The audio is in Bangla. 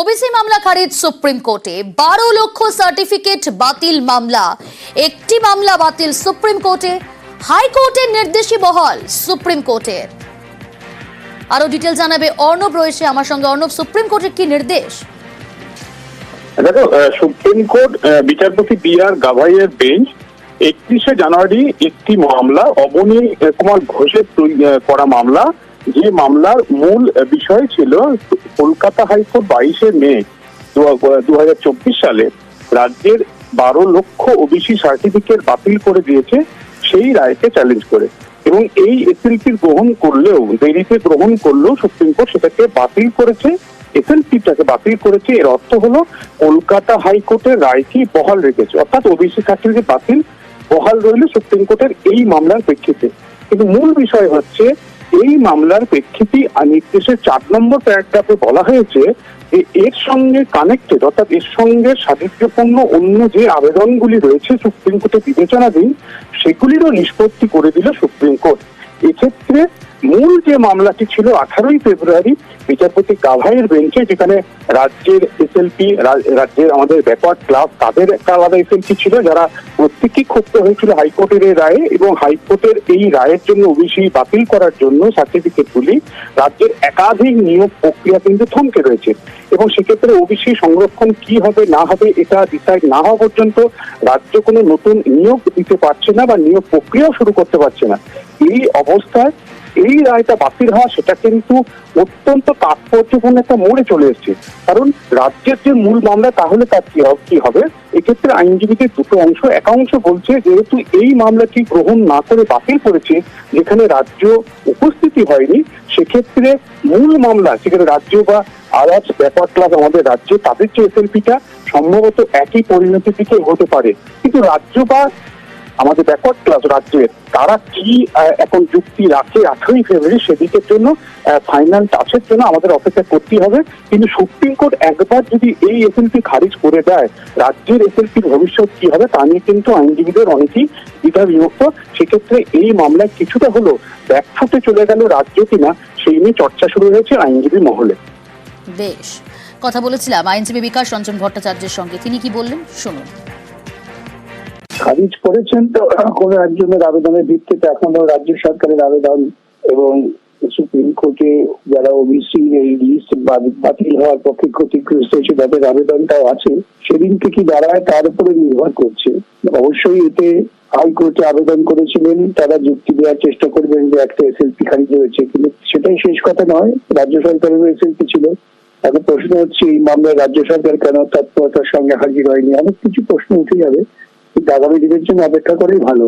ওবিসি মামলা খারিজ সুপ্রিম কোর্টে। বারো লক্ষ সার্টিফিকেট বাতিল মামলা। একটি মামলা বাতিল সুপ্রিম কোর্টে। হাইকোর্টের নির্দেশই বহাল সুপ্রিম কোর্টের আরও ডিটেল জানাবে অর্ণব রয়েছে আমার সঙ্গে। অর্ণব, সুপ্রিম কোর্টের কি নির্দেশ? দেখো সুপ্রিম কোর্ট বিচারপতি বি আর গাভাইয়ের বেঞ্চ একত্রিশে জানুয়ারি একটি মামলা, অবনী কুমার ঘোষের করা মামলা। যে মামলার মূল বিষয় ছিল কলকাতা হাইকোর্ট বাইশে মে দু সালে রাজ্যের বারো লক্ষ ওবিসি সার্টিফিকেট বাতিল করে দিয়েছে, সেই রায়কে চ্যালেঞ্জ করে। এবং এই এসএলপি গ্রহণ করলেও, দেরিতে গ্রহণ করলেও সুপ্রিম কোর্ট সেটাকে বাতিল করেছে, এসএলপিটাকে বাতিল করেছে। এর অর্থ হলো, কলকাতা হাইকোর্টের রায়কে বহাল রেখেছে? অর্থাৎ ওবিসি সার্টিফিকেট বাতিল বহাল রইল সুপ্রিম কোর্টের এই মামলার প্রেক্ষিতে। কিন্তু মূল বিষয় হচ্ছে এই মামলার প্রেক্ষিতে নির্দেশের চার নম্বর প্যারাগ্রাফে বলা হয়েছে যে এর সঙ্গে কানেক্টেড অর্থাৎ এর সঙ্গে সাদৃশ্যপূর্ণ অন্য যে আবেদনগুলি রয়েছে সুপ্রিম কোর্টে বিবেচনাধীন, সেগুলিরও নিষ্পত্তি করে দিল সুপ্রিম কোর্ট। এক্ষেত্রে মূল যে মামলাটি ছিল আঠারোই ফেব্রুয়ারি বিচারপতি গাভাইয়ের বেঞ্চে, যেখানে রাজ্যের এসএলপি রাজ্যের আমাদের ব্যাকওয়ার্ড ক্লাস তাদের একটা আলাদা এসএলপি ছিল, যারা প্রত্যেকেই ক্ষুব্ধ হয়েছিল হাইকোর্টের এই রায়ে এবং হাইকোর্টের এই রায়ের জন্য ওবিসি বাতিল করার জন্য সার্টিফিকেটগুলি রাজ্যের একাধিক নিয়োগ প্রক্রিয়া কিন্তু থমকে রয়েছে। এবং সেক্ষেত্রে ওবিসি সংরক্ষণ কি হবে, না হবে, এটা ডিসাইড না হওয়া পর্যন্ত রাজ্য কোনো নতুন নিয়োগ দিতে পারছে না বা নিয়োগ প্রক্রিয়াও শুরু করতে পারছে না। এই অবস্থায় এই রায়টা বাতিল হওয়া সেটা কিন্তু অত্যন্ত তাৎপর্যপূর্ণ একটা মোড়ে চলে এসেছে। কারণ রাজ্যের যে মূল মামলা, তাহলে তার কি হবে- এক্ষেত্রে আইনজীবীদের দুটো অংশ, এক অংশ বলছে যেহেতু এই মামলাটি গ্রহণ না করে বাতিল করেছে, যেখানে রাজ্য উপস্থিতি হয়নি, সেক্ষেত্রে মূল মামলা, সেখানে রাজ্য বা আদার্স ব্যাপার ক্লাব আমাদের রাজ্যে, তাদের যে এসএলপিটা সম্ভবত একই পরিণতির দিকে হতে পারে। কিন্তু রাজ্য বা আমাদের ব্যাকওয়ার্ড ক্লাস রাজ্যের তারা কি এখন যুক্তি রাখে আঠারোই ফেব্রুয়ারি সেদিকের জন্য ফাইনাল টাচের জন্য আমাদের অপেক্ষা করতে হবে। কিন্তু সুপ্রিম কোর্ট একবার যদি এই এসএলপি খারিজ করে দেয়, রাজ্যের এসএলপির ভবিষ্যৎ কি হবে তা নিয়ে কিন্তু আইনজীবীদের অনেকেই দ্বিধা বিভক্ত সেক্ষেত্রে এই মামলায় কিছুটা হলো ব্যাকফুটে চলে গেল রাজ্য কিনা, সেই নিয়ে চর্চা শুরু হয়েছে আইনজীবী মহলে। বেশ। কথা বলেছিলাম আইনজীবী বিকাশ রঞ্জন ভট্টাচার্যের সঙ্গে। তিনি কি বললেন? শুনুন। খারিজ করেছেন তো কোনো একজনের আবেদনের ভিত্তিতে এখনও রাজ্য সরকারের আবেদন এবং সুপ্রিম কোর্টে যারা ওবিসি এই লিস্ট বাতিল হওয়ার পক্ষে ক্ষতিগ্রস্ত হয়েছে, তাদের আবেদনটাও আছে। সেদিনকে কি দাঁড়ায়? তার উপরে নির্ভর করছে। অবশ্যই এতে হাইকোর্টে আবেদন করেছিলেন, তারা যুক্তি দেওয়ার চেষ্টা করবেন যে একটা এসএলপি খারিজ হয়েছে কিন্তু সেটাই শেষ কথা নয়, রাজ্য সরকারেরও এসএলপি ছিল। এখন প্রশ্ন হচ্ছে, এই মামলায় রাজ্য সরকার কেন তৎপরতার সঙ্গে হাজির হয়নি? অনেক কিছু প্রশ্ন উঠে যাবে। আগামী দিনের জন্য অপেক্ষা করাই ভালো।